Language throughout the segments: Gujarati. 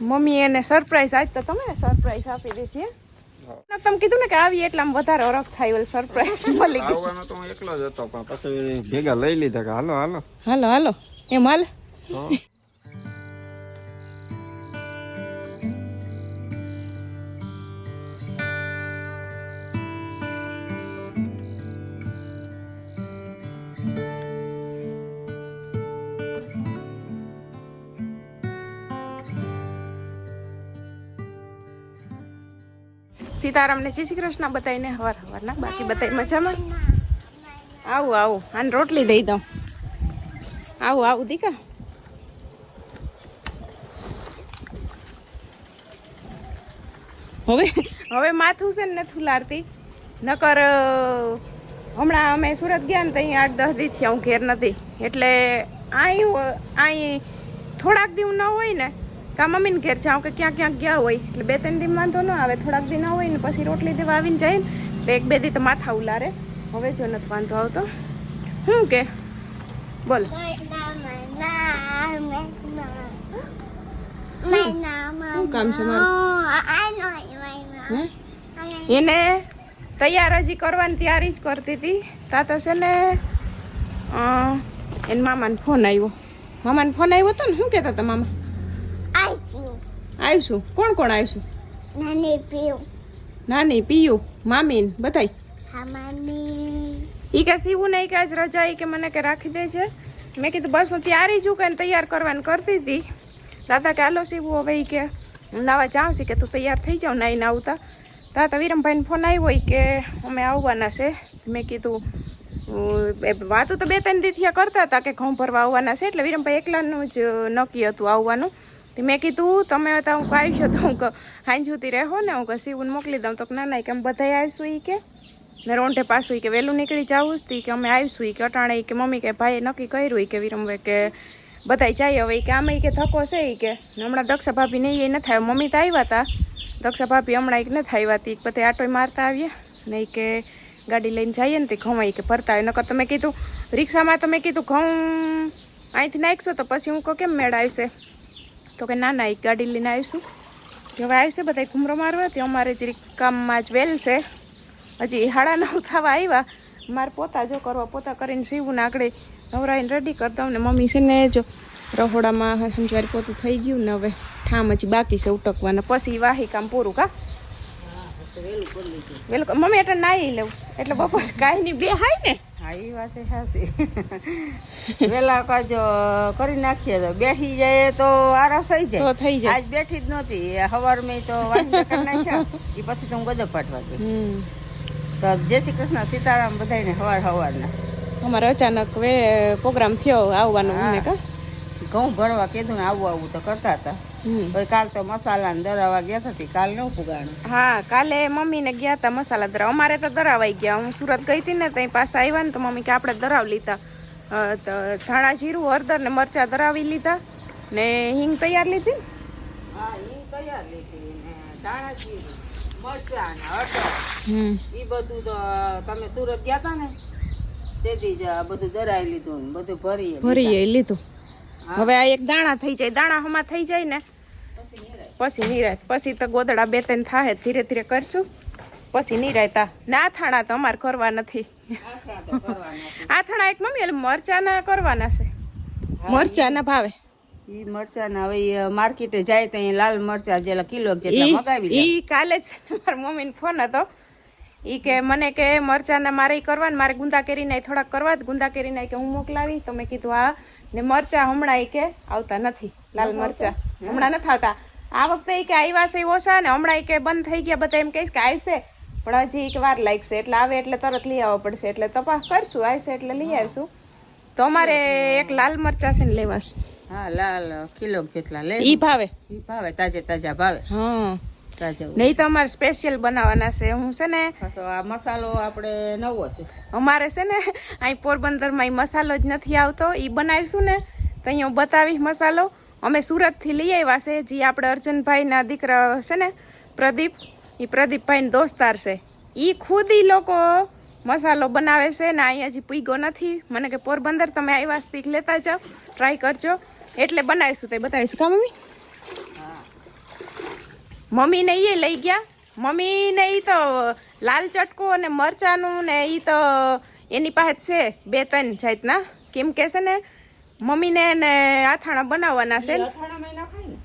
મમ્મી એને સરપ્રાઈઝ આજ તો તમે સરપ્રાઈઝ આપી દીધી? તમે કીધું ને કે આવી એટલે આમ વધારે ઓળખ થાય ઓલ સરપ્રાઈઝ મળી ગઈ આવવાનો તો હું એકલો જ હતો પણ પછી ભેગા લઈ લીધા કે હાલો હાલો. હાલો હાલો. એમ હાલ. સીતારામને જય શ્રી કૃષ્ણ બતાવીને હવાર હવારના, બાકી બતાવી મજામાં? આવું આવું, આને રોટલી દઈ દઉં. આવું આવું, દીકા. હવે હવે માથું છે ને નથી લારતી નકર હમણાં અમે સુરત ગયા ને ત્યાં આઠ, દસ દી થયા હું ઘેર નથી. એટલે અહીં અહીં થોડાક દી ન હોય ને કા મમ્મીને ઘેર જાઉં કે ક્યાં ક્યાંક ગયા હોય. એટલે બે ત્રણ દિન વાંધો ન આવે થોડાક દિન હોય ને પછી રોટલી દેવા આવીને જાય ને એટલે એક બે દી તો માથા ઉલારે. હવે જો નથી વાંધો આવતો. શું કે? બોલ. શું કામ છે મારું? એને તૈયાર હજી કરવાની તૈયારી જ કરતી હતી. તા તો છે ને એને મામાને ફોન આવ્યો મામાને ફોન આવ્યો હતો ને શું કહેતા હતા મામા? આવીશું કોણ કોણ આવીશું નાની પિયુ. મામી મામીન બધાય? ઈ કે સીવું નહીં કે આજ રજા ઈ કે મને કે રાખી દેજે. મેં કીધું બસ હું તૈયારી છું કે તૈયાર કરવાની કરતી હતી. દાદા કે હાલો સીવું હવે ઈ કે હું નાવા જાઉં છું કે તું તૈયાર થઈ જાઉં નાઈને આવતા. તાતા વિરમભાઈને ફોન આવ્યો હોય કે અમે આવવાના છે. મેં કીધું વાતો તો બે ત્રણ દીથી કરતા હતા કે ઘઉં ભરવા આવવાના છે. એટલે વિરમભાઈ એકલાનું જ નક્કી હતું આવવાનું. મેં કીધું તમે તો હું આવ્યો તો હું હાંજ સુધી રહો ને હું સીવું મોકલી દઉં તો ના ના કે અમે બધાય આવીશું ઈ કે ને રોંઢે પાછું કે વહેલું નીકળી જવું જ કે અમે આવીશું કે અટાણે કે મમ્મી કે ભાઈએ નક્કી કર્યું કે વિરમભાઈ કે બધાય જાય હવે કે આમે કે થકો છે એ કે હમણાં દક્ષા ભાભી નહીં એ ન થાય મમ્મી તો આવ્યા હતા દક્ષા ભાભી હમણાં એક નથી આવ્યા હતી બધા આટોય મારતા આવ્યા ને કે ગાડી લઈને જઈએ ને તે ઘઉં કે ભરતા આવે નકર તમે કીધું રિક્ષામાં તમે કીધું ઘઉં અહીંથી નાખશો તો પછી હું કહું કેમ મેળ આવશે તો કે ના ના એક ગાડી લઈને આવીશું. હવે આવશે બધા ઘૂમરો મારવા. તે અમારે જે કામમાં જ વેલ છે. હજી હાડા નવ થવા આવ્યા મારે પોતા જો કરવા પોતા કરીને સીવું ને આગળ નવરાઈને રેડી કરી દઉં ને મમ્મી છે ને જો રહોડામાં સમજવારી પોતું થઈ ગયું ને હવે ઠામ હજી બાકી છે ઉટકવાના. પછી વાહી કામ પૂરું કા? વેલું મમ્મી એટલે નાહી લેવું. એટલે બપોર કાંઈ નહીં બે હાય ને. હા એ વાત સાચી વેલા કાજો કરી નાખીએ તો બેઠી જાય તો આરામ થઈ તો જાય થઈ જાય. આજ બેઠી જ નહોતી. હવાર મેં તો વાંચી કરી નાખ્યા. એ પછી તો હું ગજબ પાટવા ગઈ. તો જય શ્રી કૃષ્ણ સીતારામ બધાને હવાર હવારના. અમારે અચાનક વે પ્રોગ્રામ થયો આવવાનો મને કા? ઘઉં ભરવા કીધું ને આવું આવું તો કરતા હતા. પછી કાલ તો મસાલા ને દરાવા ગયા હતી કાલ ન પુગાણું. હા કાલે મમ્મીને ગયા હતા મસાલા દરાવ. અમારે તો દરાવાઈ ગયા. હું સુરત ગઈ હતી ને ત્યાં પાસે આવ્યા ને તો મમ્મી કે આપણે દરાવ લીધા. ધાણા જીરું હળદર ને મરચા દરાવી લીધા ને હિંગ તૈયાર લીધી. હા હિંગ તૈયાર લીધી ને ધાણા જીરું મરચા ને હળદર. એ બધું તો તમે સુરત ગયા હતા ને તેથી જ બધું દરાવી લીધું ને બધું ભરી ભરીએ લીધું. હવે આ એક દાણા થઈ જાય. દાણા હમા થઈ જાય ને પછી નિરાત પછી તો ગોદડા બે ત્રણ થાય ધીરે ધીરે કરશું. પછી નિરાયતા ના થાણા તો અમારે કરવા નથી. આથણા એક મમ્મી એટલે મરચાના કરવાના છે. મરચાના ભાવે. ઈ મરચા ના હવે માર્કેટે જાય તો લાલ મરચા જેલા કિલો જેટલા ઈ મગાવી ઈ કાલે જ મારા મમ્મીને ફોન હતો. ઈ કે મને કે મરચાના મારે કરવા કરવાના મારે ગુંદા કેરીના થોડાક કરવા ગુંદા કેરીના કે હું મોકલાવી. તો મેં કીધું હા. ને મરચા હમણાં એ કે આવતા નથી. લાલ મરચા. હમણાં નથી આવતા. આ વખતે ઈ કે આવ્યા છે ઓછા ને હમણાં ઈ કે બંધ થઈ ગયા બધા એમ કહીશ કે આવશે પણ હજી એક વાર લાગશે. એટલે આવે એટલે તરત લઈ આવવા પડશે. એટલે તપાસ કરશું આવશે એટલે લઈ આવીશું. તો અમારે એક લાલ મરચા છે ને લેવાશે. હા લાલ કિલો જેટલા લે. ઈ ભાવે. ઈ ભાવે તાજે તાજા ભાવે. હા. નહીં તો અમારે સ્પેશિયલ બનાવવાના છે. હું છે ને આ મસાલો આપણે નવો છે. અમારે છે ને અહીં પોરબંદરમાં મસાલો જ નથી આવતો. એ બનાવીશું ને તો અહીંયા બતાવીશ મસાલો. અમે સુરતથી લઈ આવ્યા છે, જે આપણે અર્જુનભાઈના દીકરા છે ને, પ્રદીપ. એ પ્રદીપભાઈનો દોસ્તાર છે. એ ખુદ ઈ લોકો મસાલો બનાવે છે ને અહીંયા હજી પીગો નથી. મને કે પોરબંદર તમે આવ્યા સ્તીક લેતા જાઓ ટ્રાય કરજો. એટલે બનાવીશું તે, બતાવીશું. કા મમ્મી? મમ્મીને એ લઈ ગયા. મમ્મીને એ તો લાલ ચટકો અને મરચાનું ને એ તો એની પાસે છે બે ત્રણ જાતના. કેમ કે છે ને મમ્મીને ને અથાણા બનાવવાના છે ને? અથાણામાં ને?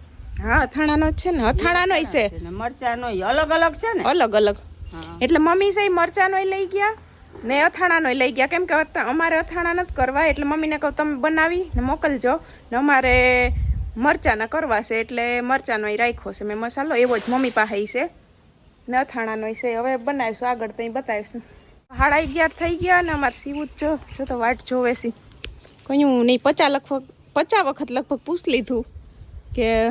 હા અથાણાનો જ છે ને? અથાણાનો છે. મરચાંનો અલગ અલગ છે ને? અલગ અલગ. એટલે મમ્મી છે મરચાનો લઈ ગયા ને અથાણાનો લઈ ગયા. કેમ કે અમારે અથાણા નથી કરવા. એટલે મમ્મીને કહું તમે બનાવી ને મોકલજો. ને અમારે મરચાના કરવા છે એટલે મરચાનો રાખ્યો છે. મેં મસાલો એવો જ મમ્મી પાસે છે. ને અથાણાનો છે. હવે બનાવીશું આગળ તો બતાવીશું. સાડા અગિયાર થઈ ગયા ને અમારે સીવું જ જો. જો તો વાટ જોવે છે. કયું નહીં પચા લગભગ પચાસ વખત લગભગ પૂછ લીધું કે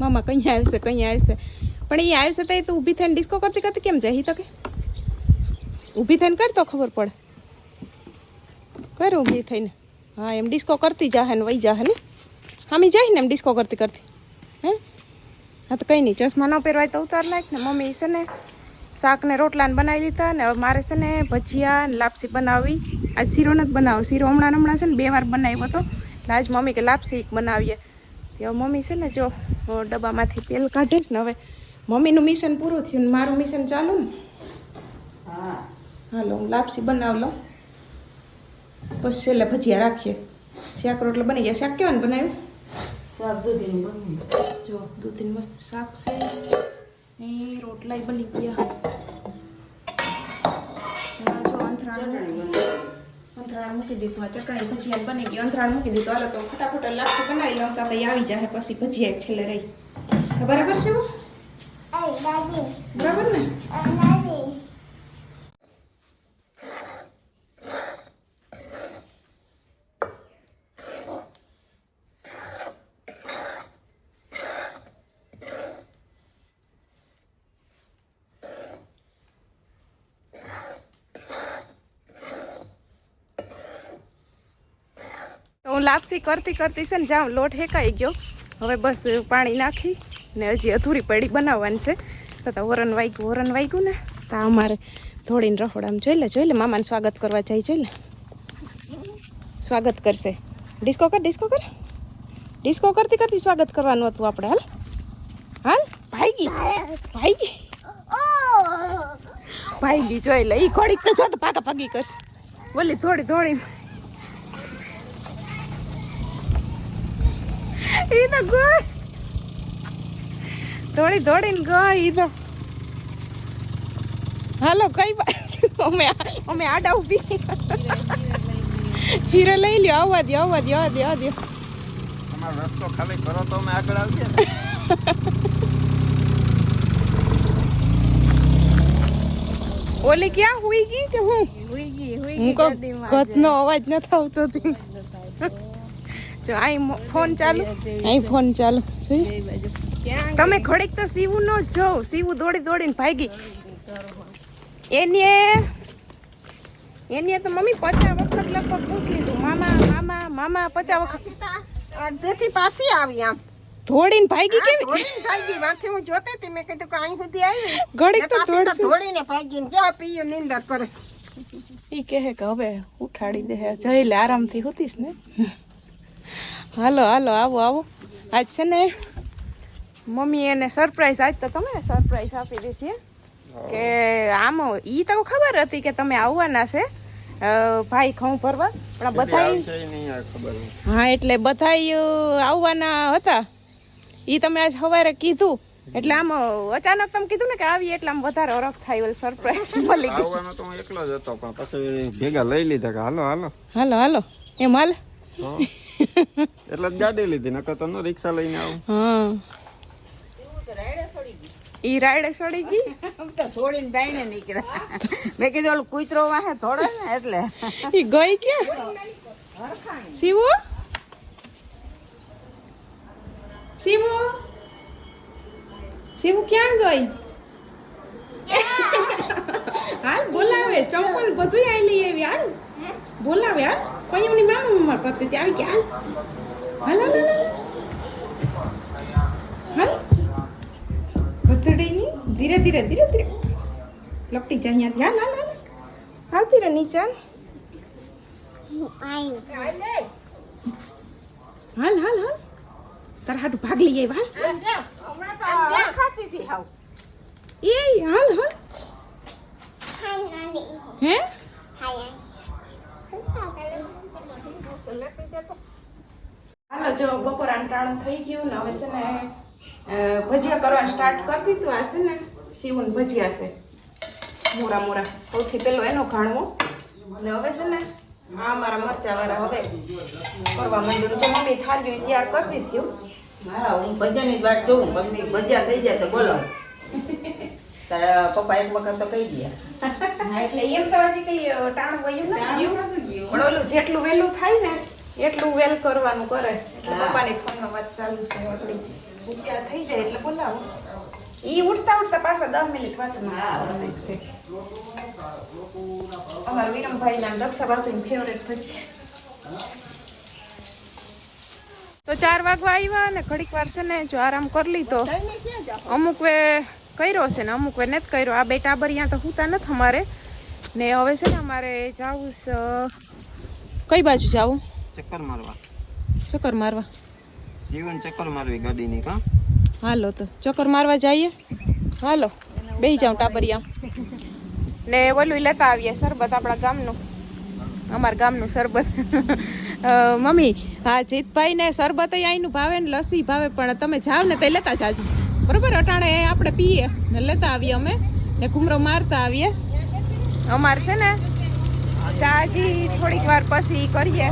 મામા કहीं આવશે, કંઈ આવશે. પણ એ આવશે તો એ તો ઊભી થઈને ડિસ્કો કરતી કરતી કેમ જાય? તકે ઊભી થઈને કર તો ખબર પડે. કર ઊભી થઈને. હા, એમ ડિસ્કો કરતી જાહે ને વહી જાહે ને. હામી જાય ને એમ ડિસ્કો કરતી કરતી. હે? હા, તો કંઈ નહીં, ચશ્મા ન પહેરવાય તો ઉતાર નાખ ને મમ્મી છે ને શાક ને રોટલાને બનાવી લીધા ને હવે મારે છે ને ભજીયા ને લાપસી બનાવવી. આજ શીરો નથી બનાવો. શીરો હમણાં હમણાં છે ને બે વાર બનાવ્યો હતો. એટલે આજ મમ્મી કે લાપસી બનાવીએ. હવે મમ્મી છે ને જો ડબ્બામાંથી તેલ કાઢીશ ને હવે મમ્મીનું મિશન પૂરું થયું ને મારું મિશન ચાલુ ને? હા. હાલો હું લાપસી બનાવ લઉં. પછી છેલ્લે ભજીયા રાખીએ. શાક રોટલો બની ગયા શાક કેવાનું બનાવ્યું? શાક દૂધીનું બન્યું જો દૂધીનું મસ્ત શાક છે. એ રોટલાય બની ગયા. જો અંથરાણ અંથરાણ મૂકી દીધું આ ચટણી ભજીયા બની ગયું અંતરાળ મૂકી દીધું. હાલો તો ફટાફટ લાપસી બનાવી લઉં તો આવી જાય પછી ભજીયા છેલ્લે રહી. બરાબર છે? બરાબર ને તો હું લાપસી કરતી કરતી છે ને જાઉં, લોટ હેકાઈ ગયો. હવે બસ પાણી નાખી ને હજી અધૂરી પડી બનાવવાની છે. તો વરણ વાગ્યું વરણ વાગ્યું ને. તો અમારે થોડીને રખોડામાં જોઈ લે જોઈ લે, મામાને સ્વાગત કરવા જાય, જોઈ લે. સ્વાગત કરશે. ડિસ્કો કર ડિસ્કો કર. ડિસ્કો કરતી કરતી સ્વાગત કરવાનું હતું આપણે, હાલ. હાલ, ભાઈગી ભાઈગી. ભાઈગી જોઈ લે એ ઘડીક તો જો ભાગા ભાગી કરશે. બોલી થોડી થોડી ઈ તો ગઈ દોડી દોડીને ગઈ ઈ તો. હાલો કઈ બાજુ? અમે અમે આડા ઊભી હીરે લઈ લ્યો આવવા દો આવવા દો આવવા દો આવવા દો તમારો રસ્તો ખાલી કરો તો અમે આગળ આવીએ ઓલી ક્યાં હુઈ ગઈ કે હું? હું કહું ગતનો અવાજ ન આવતો તે જો આઈ ફોન ચાલુ. આઈ ફોન ચાલુ. જોઈ તમે ઘડીક તો સીવું ન જો સીવું દોડી દોડીને ભાગી. એને એની તો મમ્મી પચાસ વખત લગભગ પૂછ લીધું. મામા મામા મામા પચાસ વખત. અડધેથી પાછી આવી આમ. ધોડીને ભાગી કેવી? ધોડીને ભાગી. વાથી હું જોતી હતી મેં કીધું કે અહીં સુધી આવી. ઘડીક તો ને ધોડીને ભાગી ને જા પીયું નિંદર કરે. ઈ કહે કે હવે ઉઠાડી દે જઈ લે આરામથી હોતીસ ને. હાલો હાલો આવો આવો. આજ છે ને મમ્મી એને સરપ્રાઈઝ આજ તો તમે સરપ્રાઈઝ આપી દીધી કે આમ ઈ તો ખબર હતી કે તમે આવવાના છે. ભાઈ ઘઉં ભરવા પણ બધા. હા એટલે બધાય આવવાના હતા. ઈ તમે આજ સવારે કીધું. એટલે આમ અચાનક તમે કીધું ને કે આવીએ એટલે આમ વધારે ઓળખ થાય ઓલ સરપ્રાઈઝ મળી ગઈ. આવવાનો તો હું એકલો જ હતો પણ પછી ભેગા લઈ લીધા કે હાલો હાલો. હાલો હાલો. એમ હાલ? એટલે ગાડી લીધી નકર તો ન રિક્ષા લઈને આવું. હા. ઈ રાયડે સડી ગઈ? તો થોડીને બાઈને નીકળ્યા મેં કીધું ઓલું કૂતરો વાહે થોડો ને એટલે. ઈ ગઈ ક્યાં? શિવુ? શિવુ? શિવુ ક્યાં ગઈ? હાલ બોલાવે ચંપલ બધું આવી લઈ આવી હાલ. બોલાવે હાલ. એમની મામા મામા કરતી હતી આવી ગયા. હાલ હાલ હાલ હાલ. હાલ. ધીરે ધીરે ધીરે ધીરે. લપટી જાય અહીંયાથી. હાલ હાલ હાલ. આવતી રે નીચે હાલ. હાલ હાલ તારા હાટું ભાગ લઈ આવ્યા હાલ. એ હાલ હાલ. હે? હાલો જો બપોરાનું ટાણું થઈ ગયું ને હવે છે ને ભજીયા કરવાનું સ્ટાર્ટ કરી દીધું. આ છે ને સીવું ભજીયા છે. મોરા મોરા. સૌથી પહેલો એનો ઘાણવો. અને હવે છે ને આ મારા મરચા વાળા હવે કરવા માંડ્યું જો મમ્મી થાલ્યું તૈયાર કરી થયું હા. હું ભજીયાની જ વાત જોઉં. મમ્મી ભજીયા થઈ જાય તો બોલો. પપ્પા એક વખત તો કહી ગયા. એટલે એમ તો હજી કઈ ટાણું વયું નથી. પણ ઓલું જેટલું વહેલું થાય ને એટલું વેલ કરવાનું કરે. એટલે પપ્પાની ફોનમાં વાત ચાલુ છે ઓટલી. ભજીયા થઈ જાય એટલે બોલાવો. ઈ ઉઠતા ઉઠતા પાછા દસ મિનિટ વાતમાં હા. અમારા વિરમભાઈ ના દક્ષાબાતુની ફેવરેટ પછી તો ચાર વાગવા આવ્યા અને ઘડીક વાર છે ને જો આરામ કરી લીધો. અમુક વે કર્યો છે ને અમુક વે નથી કર્યો. આ બે ટાબર અહીંયા તો હુતા નથી અમારે. ને હવે છે ને અમારે જાવું છે કઈ બાજુ જાવ? ચક્કર મારવા. ચક્કર મારવા. જીવન ચક્કર મારવી ગાડીની કા? હાલો તો ચક્કર મારવા જઈએ? હાલો બેસી જાઉં ટાબરિયા ને ઓલું લેતા આવીએ શરબત આપણા ગામનું. અમારા ગામનું શરબત. મમ્મી હા જીતભાઈ ને શરબત અહીંનું ભાવે ને લસ્સી ભાવે પણ તમે જાવ ને તે લેતા જાજો. બરોબર અટાણે આપણે પીએ ને લેતા આવીએ અમે. ને ઘુમરો મારતા આવીએ. અમારે છે ને ચાજી થોડીક વાર પછી કરીએ.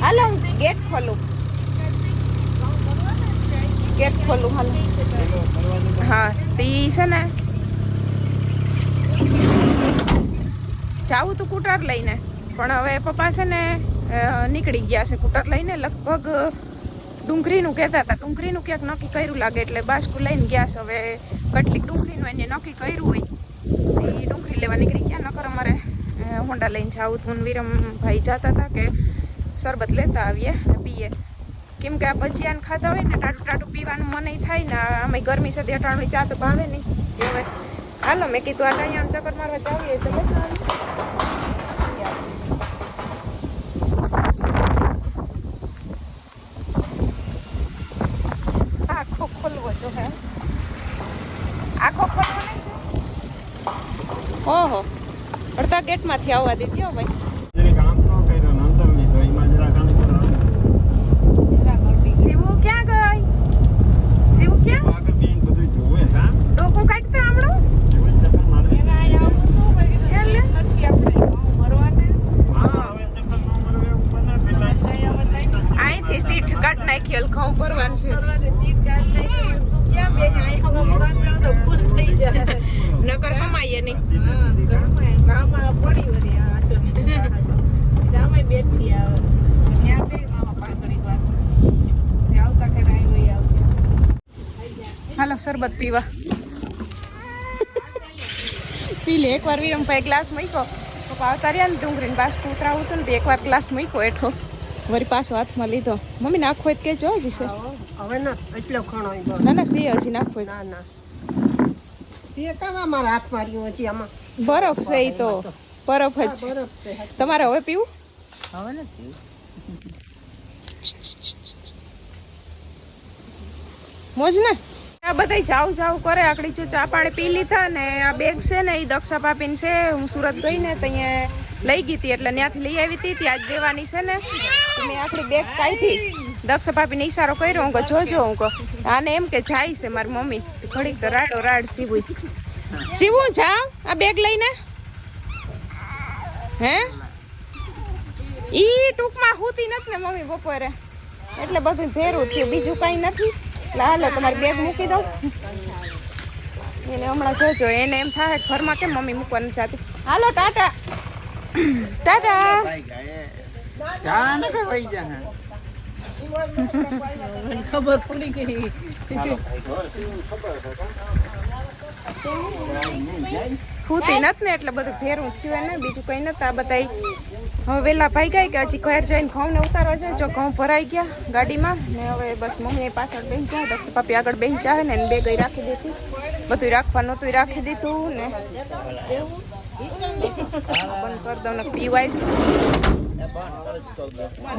હાલો હું ગેટ ખોલું. ગેટ ખોલું, હાલો. હા, તી છે ને. જાવું તું કૂટર લઈને, પણ હવે પપ્પા છે ને નીકળી ગયા છે કૂટર લઈને, લગભગ ડુંગળીનું કહેતા હતા. ડુંગળીનું ક્યાંક નક્કી કર્યું લાગે એટલે બાસ્કુ લઈને ગયા છે. હવે કેટલીક ડુંગળીનું એને નક્કી કર્યું હોય એ ડુંગળી લેવા નીકળી ગયા, નકર અમારે હોન્ડા લઈને જાવું વિરમ વિરમભાઈ જતા હતા કે શરબત લેતા આવીએ ને પીએ. કેમ કે આ ભજીયાને ખાધા હોય ને ટાટું ટાટું પીવાનું મને થાય ને અમે ગરમી સાથે અટાણું ચા તો ભાવે નહીં. હવે હાલો, મેં કીધું આ અહીંયા ચક્કર મારવા જાવીએ તો લેતા આવીએ. આખો ખોલવો જો હે આખો ખોલવો નહીં છે ઓહો ગેટમાંથી આવવા દીધી હો ભાઈ જરીક આમ તો કર્યો ને અંતર નહીં તો એમાં જરાક આને કરવાનું. શિવુ ક્યાં ગઈ શિવુ ક્યાં આગળ બેન બધું જોવે હા ડોકું કાઢતા હમણાં જીવન ચક્કર મારવી એટલે હા હવે ચક્કર ન મારવે એવું બને પેલા અહીંથી સીટ કાઢ નાખી ઘઉં ભરવાનું છે નકર કમાઈએ નહીં હાલો શરબત પીવા એકવાર વિરમભાઈ ગ્લાસ મૂક્યો. પપ્પા આવતા રહ્યા ને ડુંગળીને બાસકું ઉતરાવું હતું ને તો એકવાર ક્લાસ મૂક્યો એઠો વળી પાછો હાથમાં લીધો. મમ્મી નાખો જ કે કેજો હજી હવે ના એટલો ખણો ઈ ના ના સી હજી નાખો ના ના. સી કાવા મારા હાથ માર્યો હજી આમાં? બરફ છે એ તો. બરફ જ બરફ તમારે હવે પીવું? હવે નથી મોજ ને? આ બધા જાવ જાવ કરે. આકડી જો ચા પાણી પી લીધા ને આ બેગ છે ને એ દક્ષા પાપીને છે. હું સુરત ગઈ ને તો લઈ ગઈ હતી એટલે ત્યાંથી લઈ આવી હતી. ત્યાં જ દેવાની છે ને. મેં આકડી બેગ કાઢી. દક્ષા પાપીને ઈશારો કર્યો. હું જોજો હું કહું. આને એમ કે જાય છે મારી મમ્મી. ઘડીક તો રાડો રાડ સીવું. સીવું જા આ બેગ લઈને? હે? ઈ ટૂંકમાં હોતી નથી ને મમ્મી બપોરે. એટલે બધું ભેરું થયું. બીજું કઈ નથી. હાલો તમારી બેગ મૂકી દઉં. એને હમણાં જોજો એને એમ થાય ઘરમાં કેમ મમ્મી મૂકવાની જાતી? હાલો ટાટા. ટાટા. ખબર પડી ગઈ. ખૂતી નથી ને એટલે બધું ફેરવું થયું ને બીજું કઈ નતા. આ બધા હવે વહેલા ભાઈ ગયા કે હજી ઘેર જઈને ઘઉંને ઉતારવા જાય. જો ઘઉં ભરાઈ ગયા ગાડીમાં ને હવે બસ મમ્મી પાછળ બેસી જાય દક્ષ પાપી આગળ બેસી જાય ને એને બે ગઈ રાખી દીધી. બધું રાખવાનું હતું રાખી દીધું ને. બંધ કરી દઉં ને પીવાય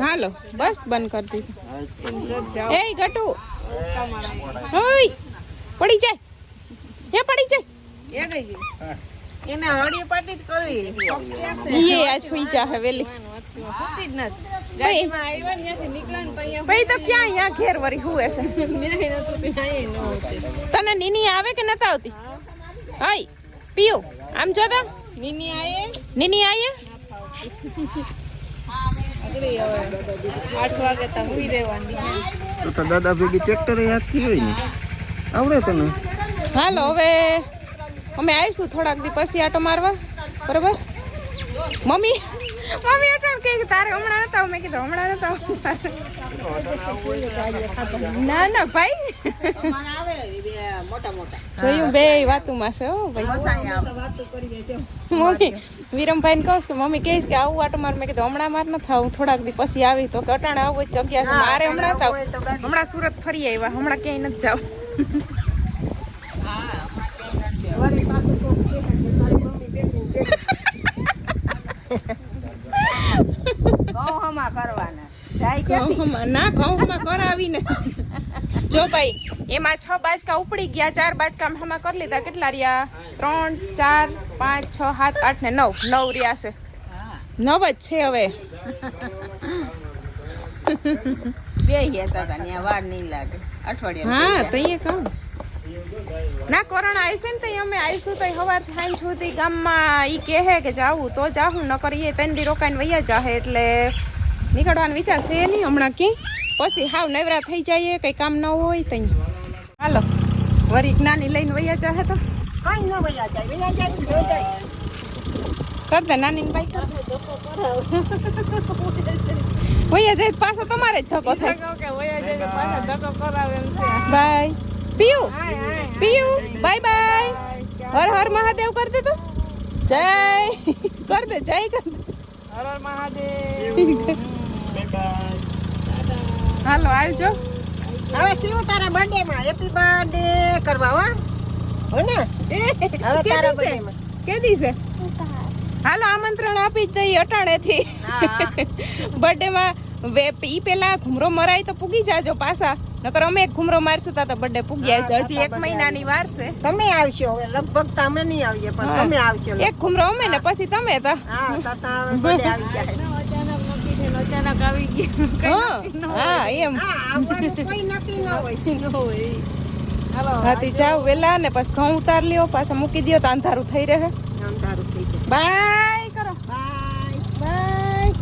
હાલો બસ બંધ કરી દીધું. એ ગટુ. પડી જાય. હે પડી જાય. એ ગઈ. એને હળી પાટી જ કરવી. ઈએ આ સુઈ જા હવે વેલી. સુતી જ નથી. ગાડીમાં આવ્યા ને ત્યાંથી નીકળ્યા ને તો અહીંયા ભાઈ તો ક્યાં અહીંયા ઘેર વરી હુએ છે? મેં નતું તે ન્યાય ન હોતી. તને નીની આવે કે નતા આવતી? હાય પીયું આમ જો તો. નીની આયે? નીની આયે? આગળી આઠ વાગે તો હુઈ રહેવાની તો તો દાદા ભેગી ટ્રેક્ટર યાદથી હોય ને? આવડે તને? હાલો હવે અમે આવીશું થોડાક દી પછી આટો મારવા. બરોબર? મમ્મી? મમ્મી અટણ કે તારે હમણાં નતા મેં કીધું હમણાં નતા ના ના ભાઈ. જોયું બે વાતુમાં છે હો ભાઈ. મમ્મી વિરમભાઈ ને કહું છું કે મમ્મી કહીશ કે આવું આટો માર. મેં કીધું હમણાં માર ન થાવ થોડાક દી પછી આવી. તો કે અટાણે આવું જગ્યા છે. મારે હમણાં થાવ હમણાં સુરત ફરી આવ્યા હમણાં ક્યાંય નથી જાવ. ઘઉં કરવાના. જાય ક્યાંથી? ઘઉંમાં ના ઘઉંમાં કરાવીને. જો ભાઈ એમાં છ બાજકા ઉપડી ગયા ચાર બાજકા હમા કરી લીધા. કેટલા રહ્યા? ત્રણ ચાર પાંચ છ સાત આઠ ને નવ. નવ રહ્યા છે. નવ જ છે હવે. બે હતા ત્યાં વાર નહીં લાગે. અઠવાડિયા હા તો કહું ના કોરોના આવશે ને તો અમે આવીશું તો હવાર થાય સુધી ગામમાં ઈ કહે કે જાવું તો જાવું ન કરીએ બી રોકાઈને વૈયા જાહે એટલે નીકળવાનો વિચાર છે નહીં હમણાં કે પછી હાવ નવરા થઈ જઈએ કઈ કામ ન હોય તઈ. હાલો વરી નાની લઈને વૈયા જાહે તો. કઈ ન વૈયા જાય વૈયા જાય જાય. કર દે નાની બાઈ કર. વૈયા જાય પાછો તમારે જ ધક્કો થાય. Bye. Piyu. Piyu bye bye. Har Har Mahadev કર દે તું. જય. કર દે જય કર દે હર હર મહાદેવ. હાલો આવજો. હવે શિવ તારા બર્થડે માં હેપી બર્થડે કરવા હો. હો ને? હવે તારા બર્થડે છે માં. કે છે હાલો આમંત્રણ આપી જ દઈએ અટાણેથી. બર્થડે માં વે- ઈ પેલા ઘુમરો મરાય તો પૂગી જાજો પાછા. નકર અમે એક ઘુમરો મારશું તા તો બર્થડે પૂગી આવશે હજી એક મહિનાની વાર છે તમે આવશો હવે લગભગ તો અમે નહીં આવીએ પણ તમે આવશો એક ઘુમરો અમે ને પછી તમે તો. હા તાતા બર્થડે આવી જાય. અચાનક આવી ગયું. હા એમ. હા આવવાનું કોઈ નક્કી ન હોય. હાલો હાથી જાવ વેલા ને પછી ઘઉં ઉતાર લ્યો પાછા મૂકી દો તો અંધારું થઈ રહે. અંધારું થઈ જાય. બાય બાય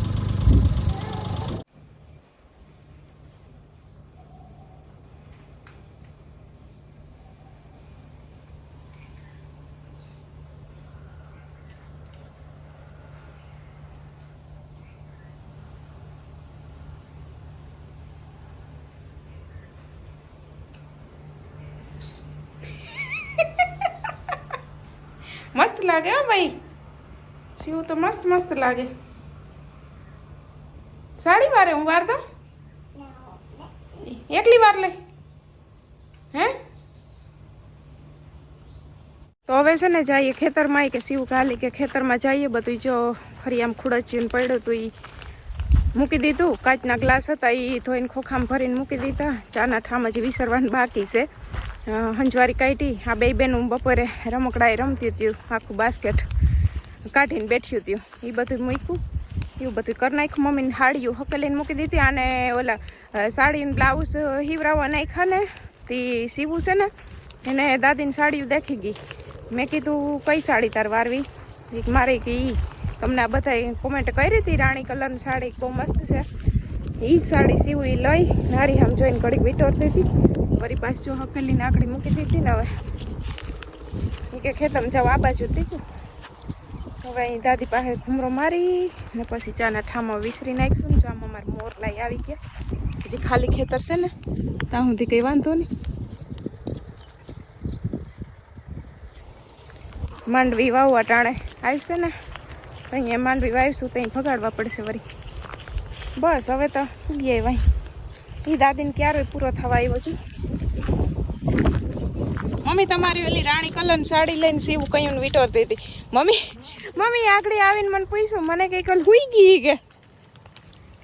મસ્ત લાગે હા ભાઈ? સીવું તો મસ્ત મસ્ત લાગે. સાડી વારે હું વાર દઉં? એકલી વાર લે હે? તો હવે છે ને જઈએ ખેતરમાં કે સીવું કાલી કે ખેતરમાં જઈએ. બધું જો ફરી આમ ખુડચ્યું પડ્યું હતું એ મૂકી દીધું. કાચના ગ્લાસ હતા એ ધોઈને ખોખામાં ભરીને મૂકી દીધા. ચાના ઠામ હજી વિસરવાનું બાકી છે. હંજવારી કાઢી. આ બે હું બપોરે રમકડાએ રમતી હતું, આખું બાસ્કેટ કાઢીને બેઠ્યું હતું. એ બધું મૂક્યું એવું બધું કરી નાખ્યું. મમ્મીને હાડીયું હકેલીને મૂકી દીધી અને ઓલા સાડીને બ્લાઉઝ હિવરાવવા નાખ્યા ને, તે સીવું છે ને, એને દાદીની સાડીઓ દેખી ગઈ. મેં કીધું, કઈ સાડી તાર વારવી? મારે કે એ તમને આ બધા કોમેન્ટ કરી હતી, રાણી કલરની સાડી બહુ મસ્ત છે. એ સાડી સીવું એ લઈ, નારી આમ જોઈને ઘડીક વિટોરતી હતી. વળી પાસે જો હકેલીને આકડી મૂકી દીધી ને હવે. કે ખેતરમાં જાવ આ બાજુ દીધું હવે અહીં દાદી પાસે ઘૂમરો મારી ને પછી ચાના ઠામાં વિસરી નાખીશું ને જો આમાં મારા મોર લાઈ આવી ગયા. હજી ખાલી ખેતર છે ને, ત્યાં સુધી કંઈ વાંધો નહીં. માંડવી વાવવા ટાણે આવશે ને અહીંયા માંડવી વાવીશું, ત્યાં ભગાડવા પડશે વળી બસ, હવે તો ઉગી આવ્યા એ દાદીને ક્યારે પૂરો થવા આવ્યો છે. મમ્મી તમારી ઓલી રાણી કલર સાડી લઈને સીવું કયું વિટોરતી હતી. મમ્મી મમ્મી આગળ આવીને મને પૂછ્યું મને કઈ કલ હુઈ ગઈ કે.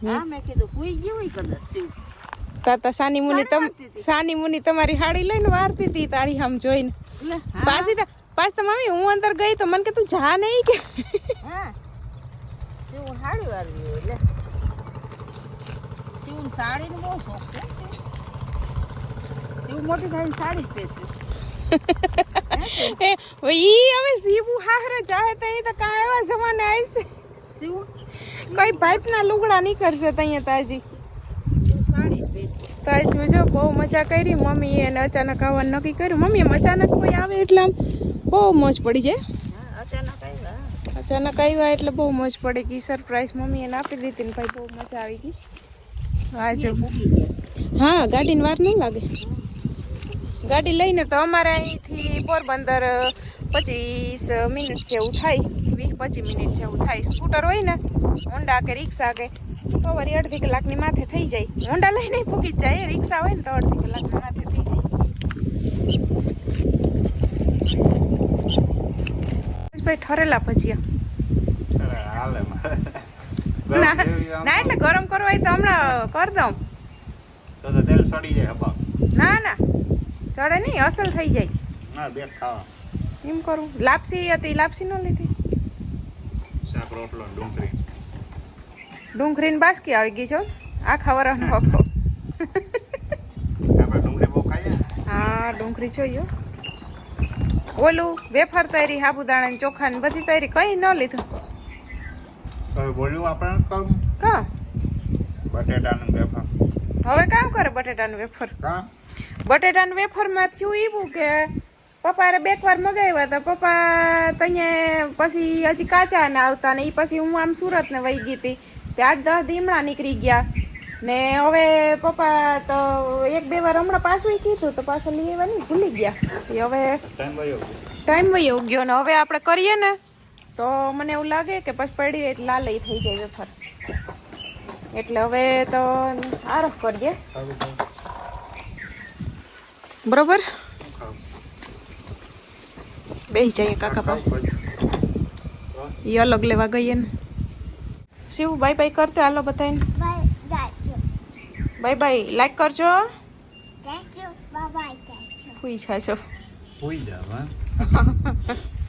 હા મેં કીધું હુઈ ગયું હોય કદાચ શિવ. તાતા સાની મુની તમ સાની મુની તમારી હાડી લઈને વારતી હતી તારી આમ જોઈને. લે પાછી તો મમ્મી હું અંદર ગઈ તો મને કે તું જા નહીં કે. હા. શિવ સાડી વાળી હોય એટલે. શિવ સાડીનો બહુ શોખ છે. શિવ મોટી સાડી જ એ ઈ હવે સીવું હાહરે ચાહે તો તો કાં એવા જમાને આવશે સીવું કઈ ભાતના લુગડા નીકળશે તૈયા તાજી. જ તાજ જોજો બહુ મજા કરી મમ્મી એને અચાનક આવવાનું નક્કી કર્યું. મમ્મી એમ અચાનક કોઈ આવે એટલે આમ બહુ મોજ પડી જાય. હા અચાનક આવ્યા. અચાનક આવ્યા એટલે બહુ મોજ પડી ગઈ. સરપ્રાઈઝ મમ્મી એને આપી દીધી ને ભાઈ બહુ મજા આવી ગઈ. આજે હા ગાડીની વાર નહીં લાગે. ગાડી લઈને તો અમારે અહીંથી પોરબંદર પચીસ મિનિટ જેવું થાય વીસ પચીસ મિનિટ જેવું થાય. સ્કૂટર હોય ને હોન્ડા કે રિક્ષા કે તો વળી અડધી કલાકની માથે થઈ જાય. હોન્ડા લઈને પૂકી જ જાય. રિક્ષા હોય ને તો અડધી કલાકની માથે થઈ જાય. ભાઈ ઠરેલા ભજીયા. ના ના એટલે ગરમ કરવા તો હમણાં કરી દઉં. તો તો તેલ સડી જાય ના ના. ચડે નહીં અસલ થઈ જાય. ના બે ખાવા. એમ કરું. લાપસી હતી લાપસી ન લીધી. શાક રોટલો ને ડુંગળી. બાસકી આવી ગઈ છો આખા વરાનો હકો આપણે ડુંગળી બહુ ખાઈએ? હા ડુંગળી જોઈએ ઓલું વેફર તૈરી સાબુદાણા ચોખા ને બધી તૈરી કઈ ન લીધું. હવે બોલ્યું આપણે કહું કા? વેફર. હવે કામ કરે બટેટાનું વેફર? કા? બટેટાનું વેફરમાં થયું એવું કે પપ્પાએ બે વાર મગાવ્યા હતા. પપ્પા તઅહીંયા પછી હજી કાચા ને આવતા ને એ પછી હું આમ સુરત ને વહી ગઈ હતી. તે આઠ દસ દીમણા નીકળી ગયા. ને હવે પપ્પા તો એક બે વાર હમણાં પાછું કીધું તો પાછું લઈ આવ્યા નહીં ભૂલી ગયા. હવે ટાઈમ વયો ગયો. ને હવે આપણે કરીએ ને તો મને એવું લાગે કે પછી પડી એટલે લાલ થઈ જાય વેફર. એટલે હવે તો આરફ કરીએ. બરોબર? બે બેસી જઈએ કાકા પા એ અલગ લેવા ગઈએ ને. શિવ બાય બાય કરતે હાલો બતાવીને બાય બાય લાઈક કરજો. ફૂઈ છાછો હુઈ જાવ હા.